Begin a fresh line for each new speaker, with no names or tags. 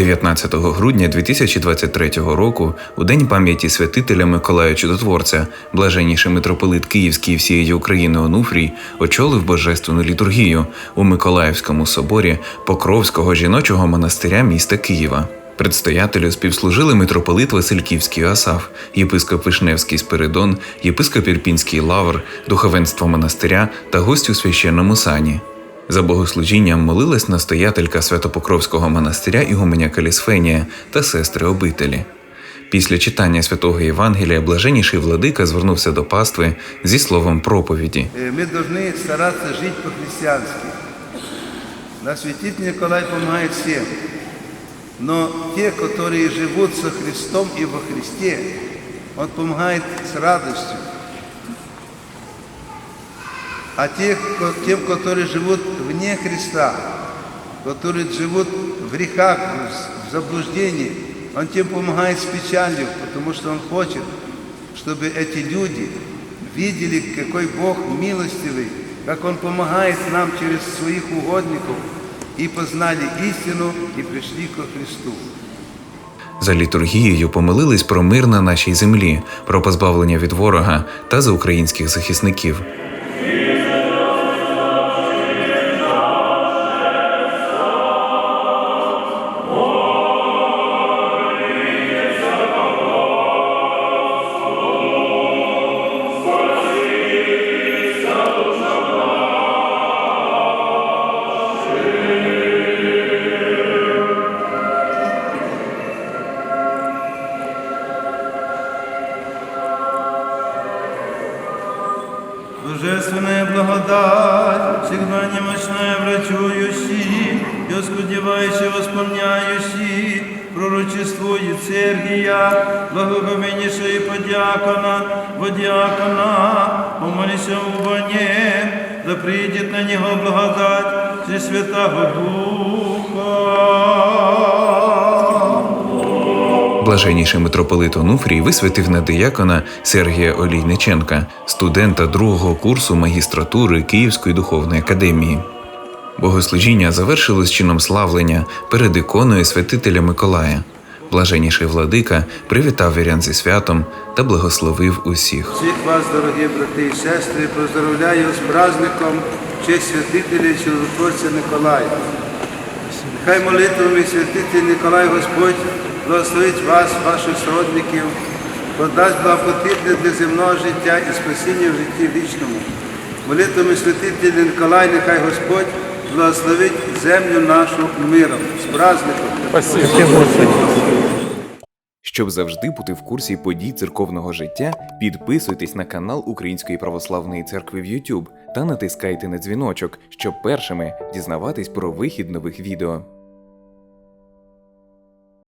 19 грудня 2023 року, у день пам'яті святителя Миколая Чудотворця, блаженніший митрополит Київський всієї України Онуфрій очолив божественну літургію у Миколаївському соборі Покровського жіночого монастиря міста Києва. Предстоятелю співслужили митрополит Васильківський Асаф, єпископ Вишневський Спиридон, єпископ Ірпінський Лавр, духовенство монастиря та гості у священному сані. За богослужінням молилась настоятелька Святопокровського монастиря Ігуменя Калісфенія та сестри обителі. Після читання святого Євангелія блаженніший владика звернувся до пастви зі словом проповіді.
Э, Мы должны стараться жить по-христиански. Да, святитель Николай помогает всем. Но те, которые живут со Христом и во Христе, Он помогает с радостью. А тех, ко- тем, которые живут вне Христа, которые живут в грехах, в заблуждении, Он тем помогает с печалью, потому что Он хочет, чтобы эти люди видели, какой Бог милостивый, как Он помогает нам через своих угодников, и познали истину, и пришли ко Христу.
За літургією помолились про мир на нашій землі, про позбавлення від ворога та за українських захисників.
Божественная благодать, всегда немощная врачующий, и оскудевающий восполняющий, пророчествует Сергия, благоговейнейшего подьякона, водиакона, помолися убо нем, да придет на него благодать через Святого Духа.
Блаженніший митрополит Онуфрій висвятив на диякона Сергія Олійниченка, студента другого курсу магістратури Київської духовної академії. Богослужіння завершилось чином славлення перед іконою святителя Миколая. Блаженніший владика привітав вірян зі святом та благословив усіх.
Всіх вас, дорогі брати і сестри, поздравляю з праздником честь святителя Чудотворця Николая. Нехай молитвами святитель Николай Господь благословить вас, ваших сродників, подасть благопотрібне для земного життя і спасіння в житті вічному. Молитвами святителя Николай, нехай Господь благословить землю нашу миром. З праздником!
Щоб завжди бути в курсі подій церковного життя, підписуйтесь на канал Української православної церкви в YouTube та натискайте на дзвіночок, щоб першими дізнаватись про вихід нових відео.